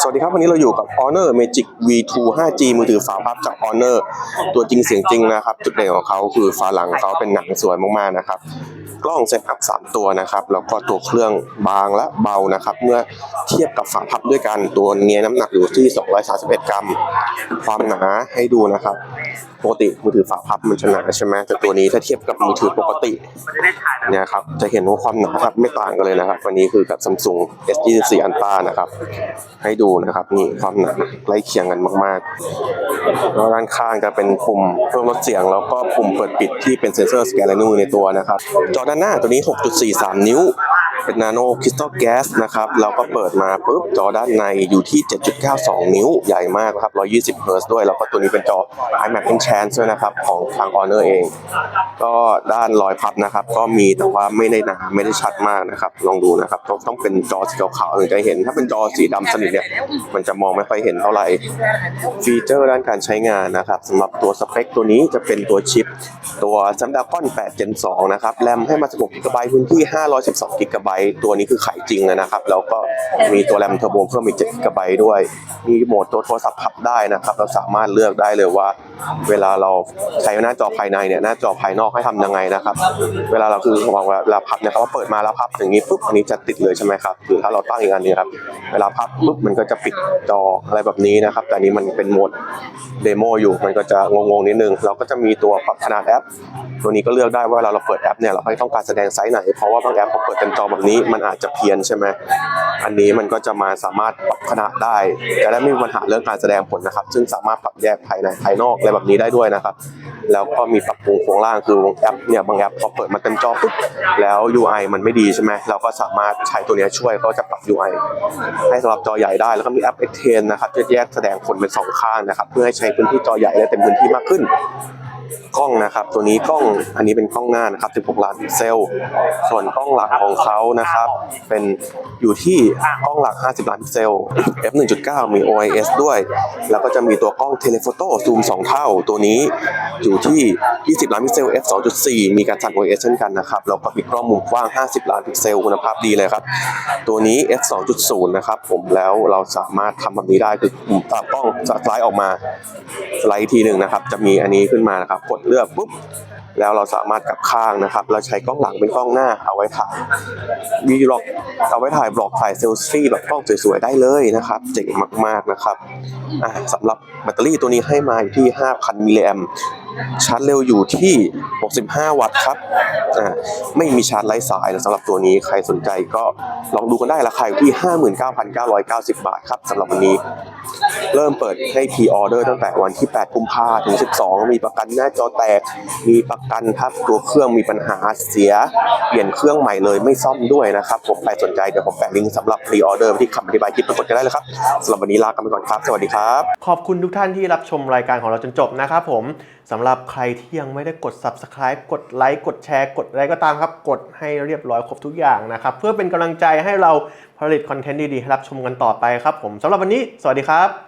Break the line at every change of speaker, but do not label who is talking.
สวัสดีครับ วันนี้เราอยู่กับ Honor Magic V2 5G มือถือฝาพับจาก Honor ตัวจริงเสียงจริงนะครับ จุดเด่นของเขาคือฝาหลังเขาเป็นหนังสวยมากๆนะครับ กล้องเซตอัพ 3 ตัวนะครับ แล้วก็ตัวเครื่องบางและเบานะครับ เมื่อเทียบกับฝาพับด้วยกันตัวเนี้น้ำหนักอยู่ที่ 231 กรัม ความหนาให้ดูนะครับ ปกติมือถือฝาพับมันจะหนาใช่ไหมแต่ตัวนี้ถ้าเทียบกับมือถือปกติเนี่ยครับจะเห็นว่าความหนาครับไม่ต่างกันเลยนะครับวันนี้คือกับ Samsung S24 Ultra นะครับ ให้ดูนะครับนี่ความหนาใกล้เคียงกันมากๆแล้วด้านข้างจะเป็นปุ่มเพิ่มลดเสียง แล้วก็ปุ่มเปิดปิดที่เป็นเซ็นเซอร์สแกนลายนิ้วมือในตัวนะครับจอด้านหน้าตัวนี้ 6.43 นิ้ว เป็นนาโนคริสตัลแก๊สนะครับเราก็เปิดมาปุ๊บจอด้านในอยู่ที่ 7.92 นิ้วใหญ่มากครับ 120 เฮิร์ตซ์ด้วย แล้วก็ตัวนี้เป็นจอ iMac Enchant ด้วยนะครับ ของทาง Honor เอง ก็ด้านรอยพับนะครับ ก็มีแต่ว่าไม่ได้หนาไม่ได้ชัดมากนะครับ ลองดูนะครับ ต้องต้องเป็นจอสีขาวๆถึงจะเห็น ถ้าเป็นจอสีดำสนิทเนี่ยมันจะมองไม่ค่อยเห็นเท่าไหร่ ฟีเจอร์ด้านการใช้งานนะครับสำหรับตัวสเปคตัวนี้จะเป็นตัวชิป ตัว Snapdragon 8 Gen 2 นะครับแรมให้มา 16 g b พื้นที่ 512 g b ตัวนี้คือขายจริงเลยนะครับ แล้วก็มีตัวแรมเทอร์โบเพิ่มอีก7 g b ด้วย มีโหมดตัวโทรศัพท์พับได้นะครับ เราสามารถเลือกได้เลยว่า เวลาเราใช้หน้าจอภายในเนี่ยหน้าจอภายนอกให้ทำยังไงนะครับ เวลาเราคือมองเวลาพับเนี่ยครับว่าเปิดมาแล้วพับอย่างนี้ปุ๊บอันนี้จะติดเลยใช่ไหมครับหรือถ้าเราตั้งอีกอันนึงครับเวลาพับปุ๊บมันก็จะปิดจออะไรแบบนี้นะครับ แต่นี้มันเป็นโหมดเดโมอยู่มันก็จะงงๆนิดนึงเราก็จะมีตัวปรับขนาดแอป ตัวนี้ก็เลือกได้ว่าเวลาเราเปิดแอปเนี่ยเราไม่ต้องการแสดงไซส์ไหนเพราะว่าบางแอปพอเปิดเป็นจอแบบนี้มันอาจจะเพี้ยนใช่ไหมอันนี้มันก็จะมาสามารถปรับขนาดได้จะได้ไม่มีปัญหาเรื่องการแสดงผลนะครับ ซึ่งสามารถปรับแยกภายในภายนอกอะไรแบบนี้ได้ด้วยนะครับ แล้วก็มีปรับปรุงโครงล่างคือแอปเนี่ยบางแอปพอเปิดมาเต็มจอปุ๊บแล้ว UI มันไม่ดีใช่ไหมเราก็สามารถใช้ตัวนี้ช่วยก็จะปรับ UI ให้สำหรับจอใหญ่ได้ แล้วก็มีแอป Extend นะครับจะแยกแสดงผลเป็นสองข้างนะครับ เพื่อให้ใช้พื้นที่จอใหญ่ได้เต็มพื้นที่มากขึ้น กล้องนะครับ ตัวนี้กล้องอันนี้เป็นกล้องหน้านะครับ 16 ล้านพิกเซล ส่วนกล้องหลักของเขานะครับ เป็นอยู่ที่กล้องหลัก 50 ล้านพิกเซล f 1.9 มี OIS ด้วย แล้วก็จะมีตัวกล้องเทเลโฟโต้ซูม 2 เท่า ตัวนี้อยู่ที่ 20 ล้านพิกเซล f 2.4 มีการสั่น OIS เช่นกันนะครับ แล้วก็มีกล้องมุมกว้าง 50 ล้านพิกเซล คุณภาพดีเลยครับ ตัวนี้ f 2.0 นะครับผม แล้วเราสามารถทำแบบนี้ได้คือปุ่มตากล้องสไลด์ออกมาสไลด์ทีหนึ่งนะครับ จะมีอันนี้ขึ้นมานะครับ กดเลือกปุ๊บแล้วเราสามารถกลับข้างนะครับ เราใช้กล้องหลังเป็นกล้องหน้าเอาไว้ถ่ายวีล็อกเอาไว้ถ่ายบล็อกถ่ายเซลฟี่แบบกล้องสวยๆได้เลยนะครับ เจ๋งมากๆนะครับสำหรับแบตเตอรี่ตัวนี้ให้มาอยู่ที่ 5,000มิลลิแอม ชาร์จเร็วอยู่ที่ 65 วัตต์ครับไม่มีชาร์จไร้สายนะสำหรับตัวนี้ใครสนใจก็ลองดูกันได้ราคาอยู่ที่ 59,990 บาทครับสำหรับวันนี้ เริ่มเปิดให้พรีออเดอร์ตั้งแต่วันที่ 8 กุมภาถึง 12 มีประกันหน้าจอแตก มีประกันครับตัวเครื่องมีปัญหาเสีย เปลี่ยนเครื่องใหม่เลยไม่ซ่อมด้วยนะครับ ผมใครสนใจเดี๋ยวผมแปะลิงก์สำหรับพรีออเดอร์ที่คำอธิบายคลิปปรากฏกันได้เลยครับสำหรับวันนี้ลากันไปก่อนครับ สวัสดีครับ
ขอบคุณทุกท่านที่รับชมรายการของเราจนจบนะครับผม สำหรับใครที่ยังไม่ได้กด subscribe กดไลค์กดแชร์กดอะไรก็ตามครับ กดให้เรียบร้อยครบทุกอย่างนะครับ เพื่อเป็นกำลังใจให้เราผลิตคอนเทนต์ดีๆให้รับชมกันต่อไปครับผมสำหรับวันนี้ สวัสดีครับ